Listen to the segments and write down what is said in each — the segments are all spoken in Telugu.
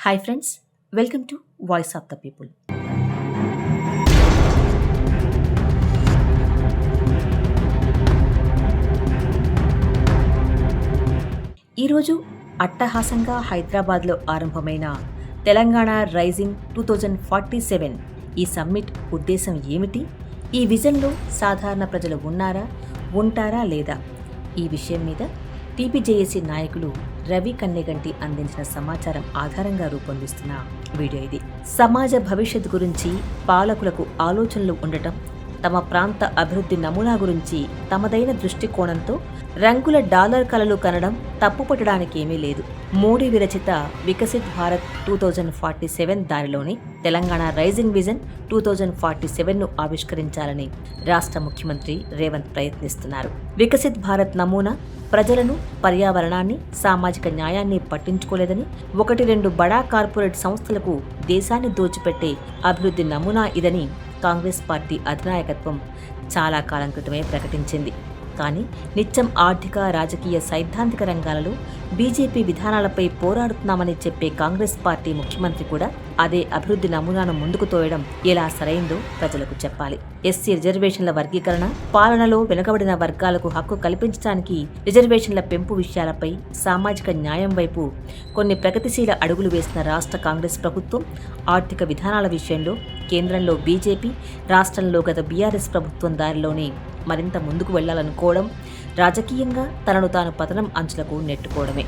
Hi friends welcome to voice of the people ఈరోజు అట్టహాసంగా హైదరాబాద్లో ఆరంభమైన Telangana rising two thousand forty seven ఈ సమ్మిట్ ఉద్దేశం ఏమిటి? ఈ విజన్లో సాధారణ ప్రజలు ఉన్నారా ఉంటారా లేదా? ఈ విషయం మీద టీపీజేఏసీ నాయకులు రవి కన్నెగంటి అందించిన సమాచారం ఆధారంగా రూపొందిస్తున్న వీడియో ఇది. సమాజ భవిష్యత్ గురించి పాలకులకు ఆలోచనలు ఉండటం తమ ప్రాంత అభివృద్ధి నమూనా గురించి తమదైన దృష్టికోణంతో రంగుల డాలర్ కలలు కనడం తప్పుపట్టడానికి ఏమీ లేదు. Modi విరచిత Viksit Bharat two thousand forty seven దారిలోని Telangana rising vision two thousand forty సెవెన్ను ఆవిష్కరించాలని రాష్ట్ర ముఖ్యమంత్రి రేవంత్ ప్రయత్నిస్తున్నారు. వికసిత్ భారత్ నమూనా ప్రజలను పర్యావరణాన్ని సామాజిక న్యాయాన్ని పట్టించుకోలేదని ఒకటి రెండు బడా కార్పొరేట్ సంస్థలకు దేశాన్ని దోచిపెట్టే అభివృద్ధి నమూనా ఇదని కాంగ్రెస్ పార్టీ అధినాయకత్వం చాలా కాలం క్రితమే ప్రకటించింది. కానీ నిత్యం ఆర్థిక రాజకీయ సైద్ధాంతిక రంగాలలో బీజేపీ విధానాలపై పోరాడుతున్నామని చెప్పే కాంగ్రెస్ పార్టీ ముఖ్యమంత్రి కూడా అదే అభివృద్ధి నమూనాను ముందుకు తోయడం ఎలా సరైందో ప్రజలకు చెప్పాలి. ఎస్సీ రిజర్వేషన్ల వర్గీకరణ పాలనలో వెనుకబడిన వర్గాలకు హక్కు కల్పించడానికి రిజర్వేషన్ల పెంపు విషయాలపై సామాజిక న్యాయం వైపు కొన్ని ప్రగతిశీల అడుగులు వేసిన రాష్ట్ర కాంగ్రెస్ ప్రభుత్వం ఆర్థిక విధానాల విషయంలో కేంద్రంలో బీజేపీ రాష్ట్రంలో గత బీఆర్ఎస్ ప్రభుత్వం దారిలోనే మరింత ముందుకు వెళ్ళాలనుకోవడం రాజకీయంగా తనను తాను పతనం అంచులకు నెట్టుకోవడమే.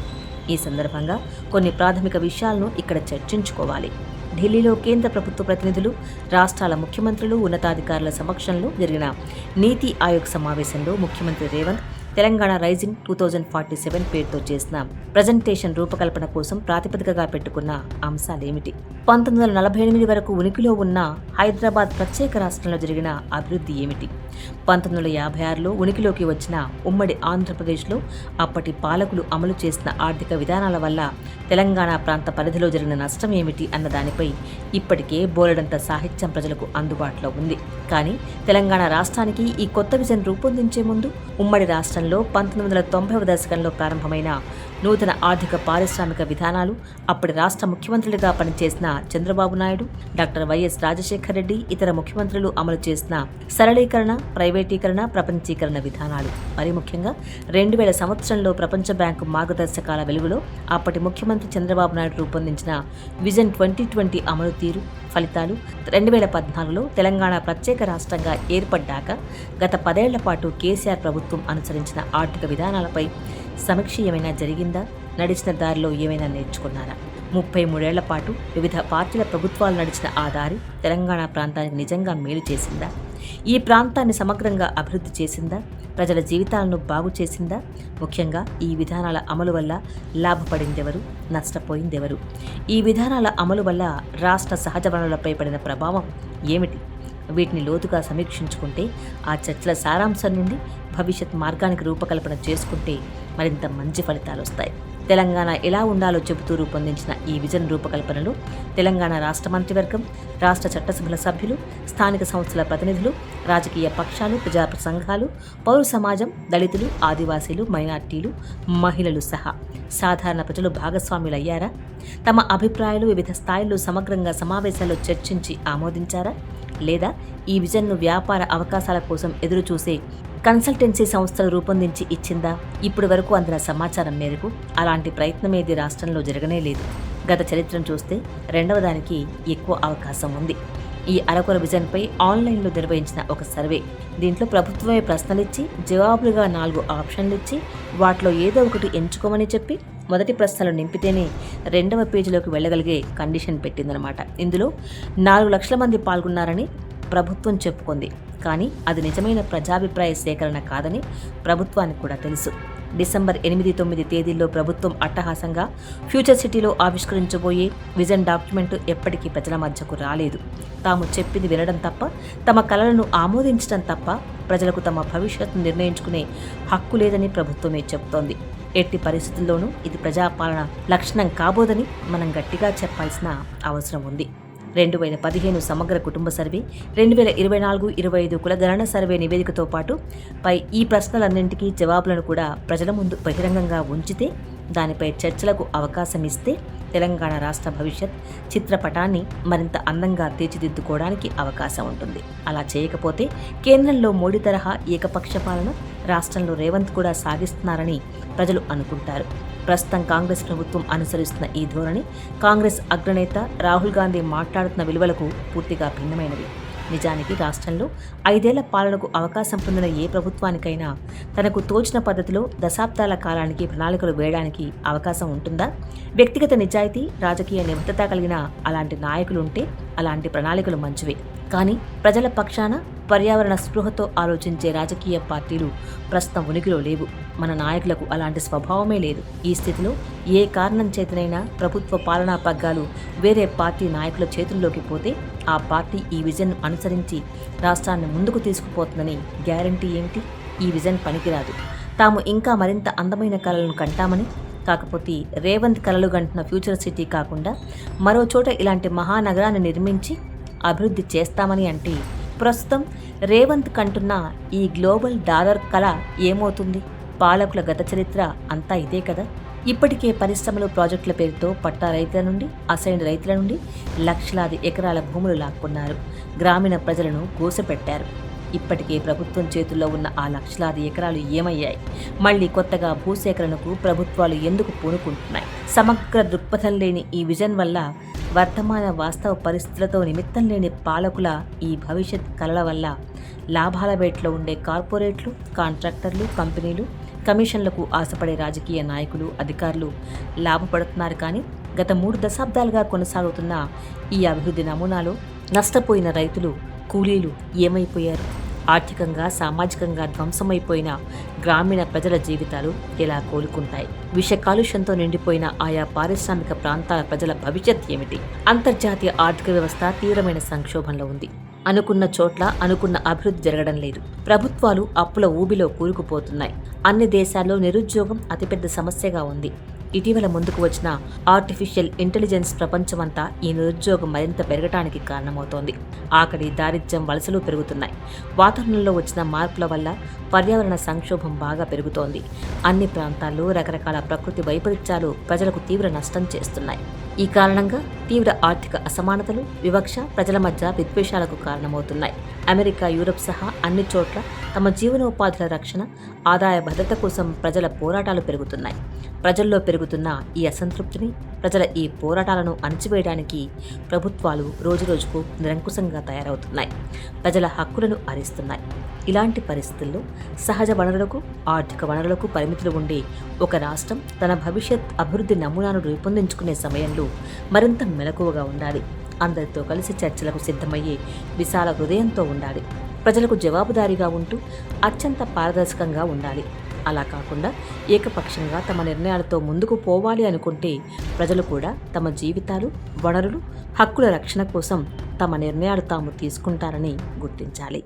ఈ సందర్భంగా కొన్ని ప్రాథమిక విషయాలను ఇక్కడ చర్చించుకోవాలి. ఢిల్లీలో కేంద్ర ప్రభుత్వ ప్రతినిధులు రాష్ట్రాల ముఖ్యమంత్రులు ఉన్నతాధికారుల సమక్షంలో జరిగిన నీతి ఆయోగ్ సమావేశంలో ముఖ్యమంత్రి Revanth Telangana rising two thousand forty seven పేరుతో చేసిన ప్రజెంటేషన్ రూపకల్పన కోసం ప్రాతిపదికగా పెట్టుకున్న అంశాలేమిటి? పంతొమ్మిది వందల నలభై ఎనిమిది వరకు ఉనికిలో ఉన్న హైదరాబాద్ ప్రత్యేక రాష్ట్రంలో జరిగిన అభివృద్ధి ఏమిటి? పంతొమ్మిది వందల యాభై ఆరులో ఉనికిలోకి వచ్చిన ఉమ్మడి ఆంధ్రప్రదేశ్లో అప్పటి పాలకులు అమలు చేసిన ఆర్థిక విధానాల వల్ల తెలంగాణ ప్రాంత పరిధిలో జరిగిన నష్టం ఏమిటి అన్న దానిపై ఇప్పటికే బోలెడంత సాహిత్యం ప్రజలకు అందుబాటులో ఉంది. కానీ తెలంగాణ రాష్ట్రానికి ఈ కొత్త విజన్ రూపొందించే ముందు ఉమ్మడి రాష్ట్రం రాష్ట్రంలో పంతొమ్మిది వందల తొంభైవ దశకంలో ప్రారంభమైన నూతన ఆర్థిక పారిశ్రామిక విధానాలు అప్పటి రాష్ట్ర ముఖ్యమంత్రులుగా పనిచేసిన చంద్రబాబు నాయుడు డాక్టర్ వైఎస్ రాజశేఖర రెడ్డి ఇతర ముఖ్యమంత్రులు అమలు చేసిన సరళీకరణ ప్రైవేటీకరణ ప్రపంచీకరణ విధానాలు. మరి ముఖ్యంగా రెండు వేల సంవత్సరంలో ప్రపంచ బ్యాంకు మార్గదర్శకాల వెలుగులో అప్పటి ముఖ్యమంత్రి చంద్రబాబు నాయుడు రూపొందించిన విజన్ ట్వంటీ ట్వంటీ అమలు తీరు ఫలితాలు రెండు వేల పద్నాలుగులో తెలంగాణ ప్రత్యేక రాష్ట్రంగా ఏర్పడ్డాక గత పదేళ్ళ పాటు కేసీఆర్ ప్రభుత్వం అనుసరించిన ఆర్థిక విధానాలపై సమీక్ష ఏమైనా జరిగిందా? నడిచిన దారిలో ఏమైనా నేర్చుకున్నారా? ముప్పై మూడేళ్ళ పాటు వివిధ పార్టీల ప్రభుత్వాలు నడిచిన ఆ దారి తెలంగాణ ప్రాంతానికి నిజంగా మేలు చేసిందా? ఈ ప్రాంతాన్ని సమగ్రంగా అభివృద్ధి చేసిందా? ప్రజల జీవితాలను బాగు చేసిందా? ముఖ్యంగా ఈ విధానాల అమలు వల్ల లాభపడిందెవరు? నష్టపోయిందెవరు? ఈ విధానాల అమలు వల్ల రాష్ట్ర సహజ వనరులపై పడిన ప్రభావం ఏమిటి? వీటిని లోతుగా సమీక్షించుకుంటే ఆ చర్చల సారాంశం నుండి భవిష్యత్ మార్గానికి రూపకల్పన చేసుకుంటే మరింత మంచి ఫలితాలు వస్తాయి తెలంగాణ ఎలా ఉండాలో చెబుతూ రూపొందించిన ఈ విజన్ రూపకల్పనలో తెలంగాణ రాష్ట్ర మంత్రివర్గం రాష్ట్ర చట్టసభల సభ్యులు స్థానిక సంస్థల ప్రతినిధులు రాజకీయ పక్షాలు ప్రజా సంఘాలు పౌర సమాజం దళితులు ఆదివాసీలు మైనార్టీలు మహిళలు సహా సాధారణ ప్రజలు భాగస్వాములయ్యారా? తమ అభిప్రాయాలు వివిధ స్థాయిల్లో సమగ్రంగా సమావేశాల్లో చర్చించి ఆమోదించారా? లేదా ఈ విజన్ను వ్యాపార అవకాశాల కోసం ఎదురుచూసే కన్సల్టెన్సీ సంస్థలు రూపొందించి ఇచ్చిందా? ఇప్పటి వరకు అందిన సమాచారం మేరకు అలాంటి ప్రయత్నమేది రాష్ట్రంలో జరగనే లేదు. గత చరిత్రను చూస్తే రెండవ దానికి ఎక్కువ అవకాశం ఉంది. ఈ అరకొర విజన్పై ఆన్లైన్లో నిర్వహించిన ఒక సర్వే దీంట్లో ప్రభుత్వమే ప్రశ్నలిచ్చి జవాబులుగా నాలుగు ఆప్షన్లు ఇచ్చి వాటిలో ఏదో ఒకటి ఎంచుకోమని చెప్పి మొదటి ప్రశ్నలు నింపితేనే రెండవ పేజీలోకి వెళ్ళగలిగే కండిషన్ పెట్టిందనమాట. ఇందులో నాలుగు లక్షల మంది పాల్గొన్నారని ప్రభుత్వం చెప్పుకుంది. కానీ అది నిజమైన ప్రజాభిప్రాయ సేకరణ కాదని ప్రభుత్వానికి కూడా తెలుసు. డిసెంబర్ ఎనిమిది తొమ్మిది తేదీల్లో ప్రభుత్వం అట్టహాసంగా ఫ్యూచర్ సిటీలో ఆవిష్కరించబోయే విజన్ డాక్యుమెంట్ ఎప్పటికీ ప్రజల మధ్యకు రాలేదు. తాము చెప్పింది వినడం తప్ప తమ కలలను ఆమోదించడం తప్ప ప్రజలకు తమ భవిష్యత్తును నిర్ణయించుకునే హక్కు లేదని ప్రభుత్వమే చెబుతోంది ఎట్టి పరిస్థితుల్లోనూ ఇది ప్రజాపాలన లక్షణం కాబోదని మనం గట్టిగా చెప్పాల్సిన అవసరం ఉంది. రెండు వేల పదిహేను సమగ్ర కుటుంబ సర్వే రెండు వేల ఇరవై నాలుగు ఇరవై ఐదు కులగణన సర్వే నివేదికతో పాటు పై ఈ ప్రశ్నలన్నింటికీ జవాబులను కూడా ప్రజల ముందు బహిరంగంగా ఉంచితే దానిపై చర్చలకు అవకాశం ఇస్తే తెలంగాణ రాష్ట్ర భవిష్యత్ చిత్రపటాన్ని మరింత అందంగా తీర్చిదిద్దుకోవడానికి అవకాశం ఉంటుంది. అలా చేయకపోతే కేంద్రంలో మోడీ తరహా ఏకపక్ష పాలన రాష్ట్రంలో రేవంత్ కూడా సాగిస్తున్నారని ప్రజలు అనుకుంటారు. ప్రస్తుతం కాంగ్రెస్ ప్రభుత్వం అనుసరిస్తున్న ఈ ధోరణి కాంగ్రెస్ అగ్రనేత రాహుల్ గాంధీ మాట్లాడుతున్న విలువలకు పూర్తిగా భిన్నమైనవి నిజానికి రాష్ట్రంలో ఐదేళ్ళ పాలనకు అవకాశం పొందిన ఏ ప్రభుత్వానికైనా తనకు తోచిన పద్ధతిలో దశాబ్దాల కాలానికి ప్రణాళికలు వేయడానికి అవకాశం ఉంటుందా? వ్యక్తిగత నిజాయితీ రాజకీయ నిబద్ధత కలిగిన అలాంటి నాయకులుంటే అలాంటి ప్రణాళికలు మంచివే. కానీ ప్రజల పక్షాన పర్యావరణ స్పృహతో ఆలోచించే రాజకీయ పార్టీలు ప్రస్తుతం ఉనికిలో లేవు. మన నాయకులకు అలాంటి స్వభావమే లేదు. ఈ స్థితిలో ఏ కారణం చేతనైనా ప్రభుత్వ పాలనా పగ్గాలు వేరే పార్టీ నాయకుల చేతుల్లోకి పోతే ఆ పార్టీ ఈ విజన్ అనుసరించి రాష్ట్రాన్ని ముందుకు తీసుకుపోతుందని గ్యారంటీ ఏమిటి ఈ విజన్ పనికిరాదు. తాము ఇంకా మరింత అందమైన కళలను కంటామని కాకపోతే రేవంత్ కలలు గంటున్న ఫ్యూచర్ సిటీ కాకుండా మరో చోట ఇలాంటి మహానగరాన్ని నిర్మించి అభివృద్ధి చేస్తామని అంటే ప్రస్తుతం రేవంత్ కంటున్న ఈ గ్లోబల్ డాలర్ కళ ఏమవుతుంది? పాలకుల గత చరిత్ర అంతా ఇదే కదా? ఇప్పటికే పరిశ్రమలు ప్రాజెక్టుల పేరుతో పట్టా రైతుల నుండి అసైన్ రైతుల నుండి లక్షలాది ఎకరాల భూములు లాక్కున్నారు. గ్రామీణ ప్రజలను కూసపెట్టారు ఇప్పటికే ప్రభుత్వం చేతుల్లో ఉన్న ఆ లక్షలాది ఎకరాలు ఏమయ్యాయి? మళ్ళీ కొత్తగా భూసేకరణకు ప్రభుత్వాలు ఎందుకు పూనుకుంటున్నాయి? సమగ్ర దృక్పథం లేని ఈ విజన్ వల్ల వర్తమాన వాస్తవ పరిస్థితులతో నిమిత్తం లేని పాలకుల ఈ భవిష్యత్ కలల వల్ల లాభాల వేట్లో ఉండే కార్పొరేట్లు కాంట్రాక్టర్లు కంపెనీలు కమిషన్లకు ఆశపడే రాజకీయ నాయకులు అధికారులు లాభపడుతున్నారు కానీ గత మూడు దశాబ్దాలుగా కొనసాగుతున్న ఈ అభివృద్ధి నమూనాలో నష్టపోయిన రైతులు కూలీలు ఏమైపోయారు? ఆర్థికంగా సామాజికంగా ధ్వంసమైపోయిన గ్రామీణ ప్రజల జీవితాలు ఎలా కోలుకుంటాయి. విష కాలుష్యంతో నిండిపోయిన ఆయా పారిశ్రామిక ప్రాంతాల ప్రజల భవిష్యత్ ఏమిటి? అంతర్జాతీయ ఆర్థిక వ్యవస్థ తీవ్రమైన సంక్షోభంలో ఉంది. అనుకున్న చోట్ల అనుకున్న అభివృద్ధి జరగడం లేదు. ప్రభుత్వాలు అప్పుల ఊబిలో కూరుకుపోతున్నాయి. అన్ని దేశాల్లో నిరుద్యోగం అతిపెద్ద సమస్యగా ఉంది. ఇటీవల ముందుకు వచ్చిన ఆర్టిఫిషియల్ ఇంటెలిజెన్స్ ప్రపంచమంతా ఈ నిరుద్యోగం మరింత పెరగటానికి కారణమవుతోంది. ఆకలి దారిద్ర్యం వలసలు పెరుగుతున్నాయి. వాతావరణంలో వచ్చిన మార్పుల వల్ల పర్యావరణ సంక్షోభం బాగా పెరుగుతోంది. అన్ని ప్రాంతాల్లో రకరకాల ప్రకృతి వైపరీత్యాలు ప్రజలకు తీవ్ర నష్టం చేస్తున్నాయి. ఈ కారణంగా తీవ్ర ఆర్థిక అసమానతలు వివక్ష ప్రజల మధ్య విద్వేషాలకు కారణమవుతున్నాయి. అమెరికా యూరప్ సహా అన్ని చోట్ల తమ జీవనోపాధుల రక్షణ ఆదాయ భద్రత కోసం ప్రజల పోరాటాలు పెరుగుతున్నాయి. ప్రజల్లో పెరుగుతున్న ఈ అసంతృప్తిని ప్రజల ఈ పోరాటాలను అణచివేయడానికి ప్రభుత్వాలు రోజురోజుకు నిరంకుశంగా తయారవుతున్నాయి. ప్రజల హక్కులను అరిస్తున్నాయి ఇలాంటి పరిస్థితుల్లో సహజ వనరులకు ఆర్థిక వనరులకు పరిమితులు ఉండే ఒక రాష్ట్రం తన భవిష్యత్ అభివృద్ధి నమూనాను రూపొందించుకునే సమయంలో మరింత మెలకువగా ఉండాలి. అందరితో కలిసి చర్చలకు సిద్ధమయ్యే విశాల హృదయంతో ఉండాలి. ప్రజలకు జవాబుదారీగా ఉంటూ అత్యంత పారదర్శకంగా ఉండాలి. అలా కాకుండా ఏకపక్షంగా తమ నిర్ణయాలతో ముందుకు పోవాలి అనుకుంటే ప్రజలు కూడా తమ జీవితాలు వనరులు హక్కుల రక్షణ కోసం తమ నిర్ణయాలు తాము తీసుకుంటారని గుర్తించాలి.